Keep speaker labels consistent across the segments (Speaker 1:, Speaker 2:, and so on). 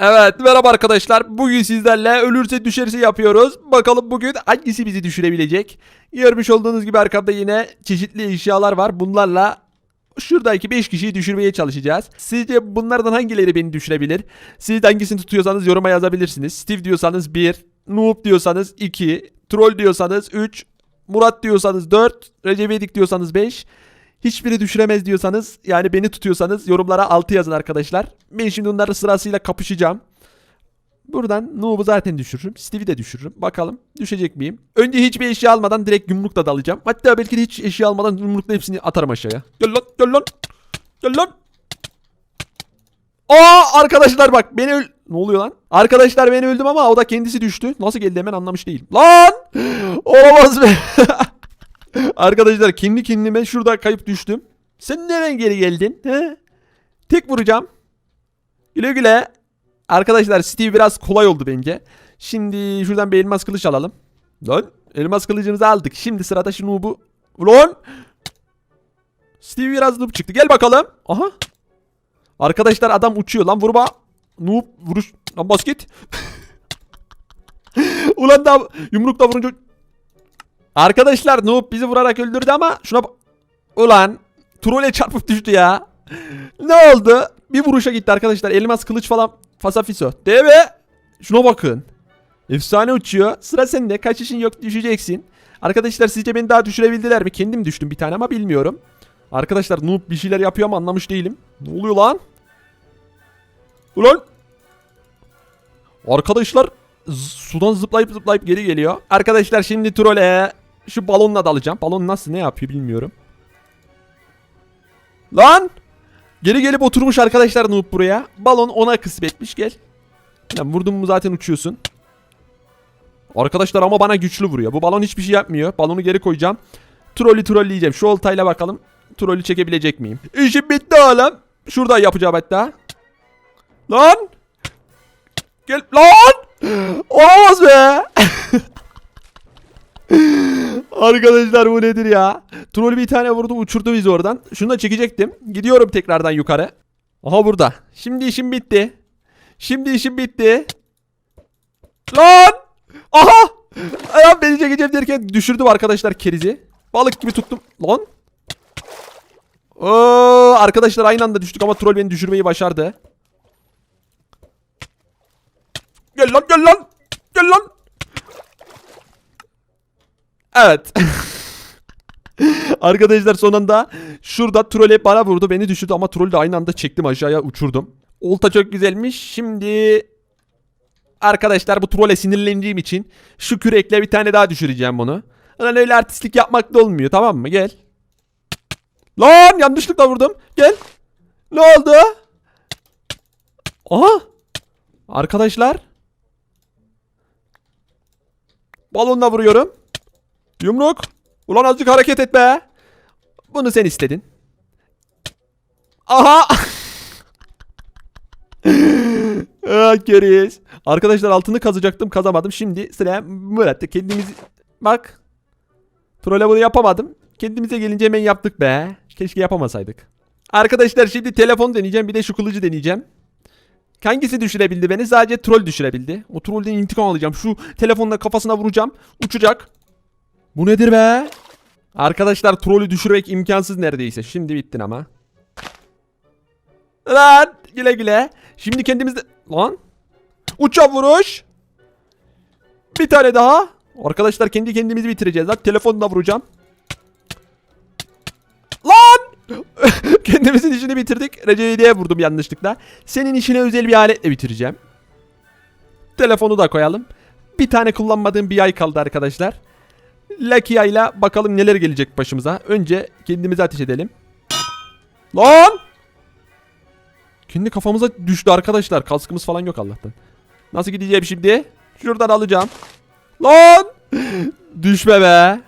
Speaker 1: Evet merhaba arkadaşlar. Bugün sizlerle ölürse düşerse yapıyoruz. Bakalım bugün hangisi bizi düşürebilecek. Görmüş olduğunuz gibi arkamda yine çeşitli eşyalar var. Bunlarla şuradaki 5 kişiyi düşürmeye çalışacağız. Sizce bunlardan hangileri beni düşürebilir? Siz hangisini tutuyorsanız yoruma yazabilirsiniz. Steve diyorsanız 1, Noob diyorsanız 2, Troll diyorsanız 3, Murat diyorsanız 4, Recep İvedik diyorsanız 5, Hiçbiri düşüremez diyorsanız yani beni tutuyorsanız yorumlara 6 yazın arkadaşlar. Ben şimdi onları sırasıyla kapışacağım. Buradan Noob'u zaten düşürürüm. Steve'i de düşürürüm. Bakalım düşecek miyim? Önce hiçbir eşya almadan direkt yumrukla dalacağım. Hatta belki de hiç eşya almadan yumrukla hepsini atarım aşağıya. Gel lan gel lan. Gel lan. Aa arkadaşlar bak beni öl... Ne oluyor lan? Arkadaşlar ben öldüm ama o da kendisi düştü. Nasıl geldi hemen anlamış değilim. Lan! Olamaz be. Arkadaşlar kendi kendime şurada kayıp düştüm. Sen neden geri geldin? He? Tek vuracağım. Güle güle. Arkadaşlar Steve biraz kolay oldu bence. Şimdi şuradan bir elmas kılıç alalım. Lan elmas kılıcımızı aldık. Şimdi sırada şu noob'u. Ulan. Steve biraz noob çıktı. Gel bakalım. Aha. Arkadaşlar adam uçuyor lan vurma. Noob vuruş. Lan bas git. Ulan da yumrukla vurunca Arkadaşlar Noob bizi vurarak öldürdü ama şuna Ulan trole çarpıp düştü ya. Ne oldu? Bir vuruşa gitti arkadaşlar. Elmas kılıç falan fasafiso. Mi? Şuna bakın. Efsane uçuyor. Sıra sende. Kaç işin yok düşeceksin. Arkadaşlar sizce beni daha düşürebildiler mi? Kendim düştüm bir tane ama bilmiyorum. Arkadaşlar Noob bir şeyler yapıyor ama anlamış değilim. Ne oluyor lan? Ulan. Arkadaşlar sudan zıplayıp zıplayıp geri geliyor. Arkadaşlar şimdi trole şu balonla dalacağım. Balon nasıl ne yapıyor bilmiyorum. Lan! Geri gelip oturmuş arkadaşlar Noob buraya. Balon ona kısmetmiş gel. Lan vurdun mu zaten uçuyorsun. Arkadaşlar ama bana güçlü vuruyor. Bu balon hiçbir şey yapmıyor. Balonu geri koyacağım. Trolü trolleyeceğim. Şu oltayla bakalım. Trolü çekebilecek miyim? İşim bitti oğlum. Şuradan yapacağım hatta. Lan! Gel lan! Olamaz be! Arkadaşlar bu nedir ya? Troll bir tane vurdu uçurdu bizi oradan. Şunu da çekecektim. Gidiyorum tekrardan yukarı. Aha burada. Şimdi işim bitti. Şimdi işim bitti. Lan! Aha! Ayağım beni çekeceğim derken düşürdüm arkadaşlar kerizi. Balık gibi tuttum. Lan! Oo, arkadaşlar aynı anda düştük ama troll beni düşürmeyi başardı. Gel lan gel lan. Gel lan. Evet. Arkadaşlar son anda şurada troll hep bana vurdu. Beni düşürdü ama troll de aynı anda çektim aşağıya uçurdum. Olta çok güzelmiş. Şimdi arkadaşlar bu trolle sinirlendiğim için şu kürekle bir tane daha düşüreceğim bunu. Lan öyle artistlik yapmak da olmuyor tamam mı? Gel. Lan yanlışlıkla vurdum. Gel. Ne oldu? Aha. Arkadaşlar. Balonla vuruyorum. Yumruk. Ulan azıcık hareket et be. Bunu sen istedin. Aha. ah keriz. Arkadaşlar altını kazacaktım kazamadım. Şimdi sıra Murat'ta kendimizi... Bak. Trole bunu yapamadım. Kendimize gelince hemen yaptık be. Keşke yapamasaydık. Arkadaşlar şimdi telefon deneyeceğim. Bir de şu kılıcı deneyeceğim. Hangisi düşürebildi beni? Sadece troll düşürebildi. O trollden intikam alacağım. Şu telefonla kafasına vuracağım. Uçacak. Bu nedir be? Arkadaşlar trollü düşürmek imkansız neredeyse. Şimdi bittin ama. Lan güle güle. Şimdi kendimizde... Lan. Uçak vuruş. Bir tane daha. Arkadaşlar kendi kendimizi bitireceğiz. Lan telefonla vuracağım. Lan! Kendimizin işini bitirdik. Recep vurdum yanlışlıkla. Senin işine özel bir aletle bitireceğim. Telefonu da koyalım. Bir tane kullanmadığım bir ay kaldı arkadaşlar. Lucky ayla bakalım neler gelecek başımıza. Önce kendimize ateş edelim. Lan! Kendi kafamıza düştü arkadaşlar. Kaskımız falan yok Allah'tan. Nasıl gideceğim şimdi? Şuradan alacağım. Lan! Düşme be.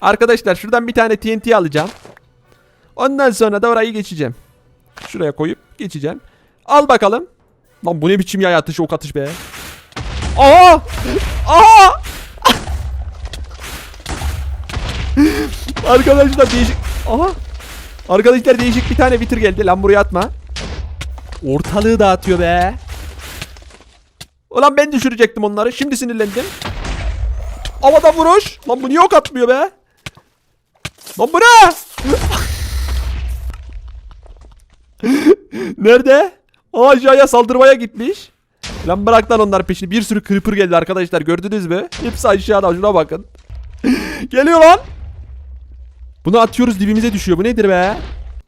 Speaker 1: Arkadaşlar şuradan bir tane TNT alacağım. Ondan sonra da orayı geçeceğim. Şuraya koyup geçeceğim. Al bakalım. Lan bu ne biçim yay atışı ok atış be. Aa! Aa! Arkadaşlar değişik... Aha! Arkadaşlar değişik bir tane bitir geldi. Lan buraya atma. Ortalığı dağıtıyor be. Ulan ben düşürecektim onları. Şimdi sinirlendim. Havada vuruş. Lan bu niye ok atmıyor be? Lan bu ne? Nerede? Aa, aşağıya saldırmaya gitmiş. Lan bırak lan onlar peşini. Bir sürü creeper geldi arkadaşlar. Gördünüz mü? Hepsi aşağıda. Şuna bakın. Geliyor lan. Bunu atıyoruz dibimize düşüyor. Bu nedir be?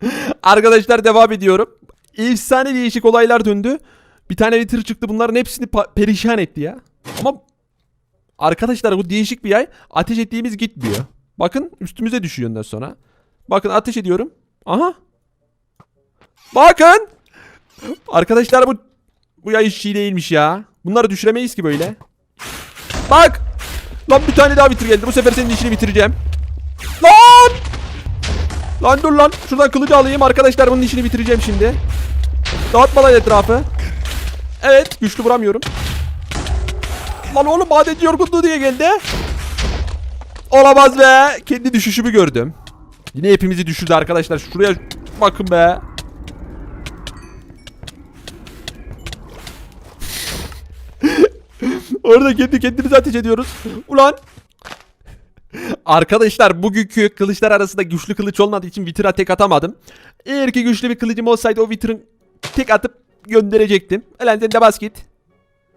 Speaker 1: Arkadaşlar devam ediyorum. Efsane değişik olaylar döndü. Bir tane Wither çıktı. Bunların hepsini perişan etti ya. Ama arkadaşlar bu değişik bir yay. Ateş ettiğimiz gitmiyor. Bakın üstümüze düşüyor ondan sonra. Bakın ateş ediyorum. Aha. Bakın. Arkadaşlar bu bu yay iyi değilmiş ya. Bunları düşüremeyiz ki böyle. Bak. Lan bir tane daha bitir geldi. Bu sefer senin işini bitireceğim. Lan. Lan dur lan. Şuradan kılıcı alayım. Arkadaşlar bunun işini bitireceğim şimdi. Dağıtma lan etrafı. Evet. Güçlü vuramıyorum. Lan oğlum madenci yorgunluğu diye geldi. Olamaz be. Kendi düşüşümü gördüm. Yine hepimizi düşürdü arkadaşlar. Şuraya bakın be. Orada kendi kendimize ateş ediyoruz. Ulan. Arkadaşlar bugünkü kılıçlar arasında güçlü kılıç olmadığı için Wither'a tek atamadım. Eğer ki güçlü bir kılıcım olsaydı o Wither'ın tek atıp gönderecektim. Elen sen de bas git.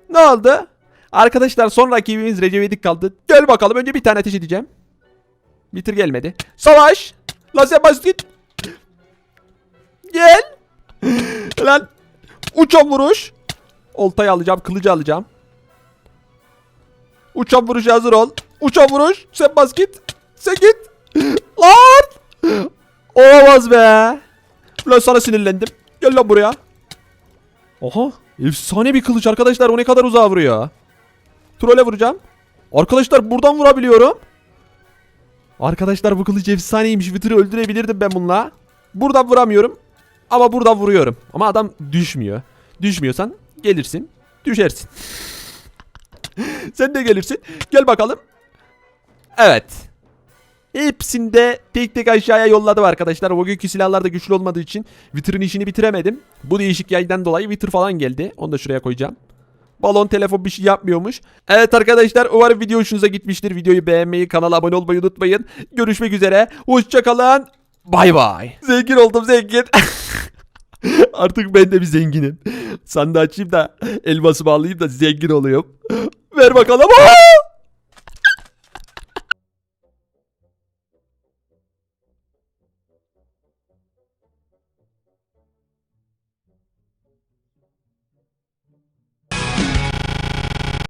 Speaker 1: Ne oldu? Arkadaşlar son rakibimiz Recep İvedik kaldı. Gel bakalım önce bir tane ateş edeceğim. Wither gelmedi. Savaş. Lan sen bas git. Gel. Lan. Uçan vuruş. Oltayı alacağım, kılıcı alacağım. Uçan vuruş hazır ol. Uçan vuruş. Sen bas git. Sen git. Lan. Olamaz be. Ulan sana sinirlendim. Gel lan buraya. Oha. Efsane bir kılıç arkadaşlar. O ne kadar uzağa vuruyor. Trole vuracağım. Arkadaşlar buradan vurabiliyorum. Arkadaşlar bu kılıç efsaneymiş. Wither'ı öldürebilirdim ben bununla. Buradan vuramıyorum. Ama buradan vuruyorum. Ama adam düşmüyor. Düşmüyorsan gelirsin. Düşersin. Sen de gelirsin. Gel bakalım. Evet. Hepsinde tek tek aşağıya yolladım arkadaşlar. Bugünkü silahlar da güçlü olmadığı için Wither'ın işini bitiremedim. Bu değişik yaydan dolayı Wither falan geldi. Onu da şuraya koyacağım. Balon telefon bir şey yapmıyormuş. Evet arkadaşlar umarım video hoşunuza gitmiştir. Videoyu beğenmeyi, kanala abone olmayı unutmayın. Görüşmek üzere. Hoşçakalın. Bay bay. Zengin oldum zengin. Artık ben de bir zenginim. Sandığı açayım da elması bağlayayım da zengin olayım. Ver bakalım. Aa!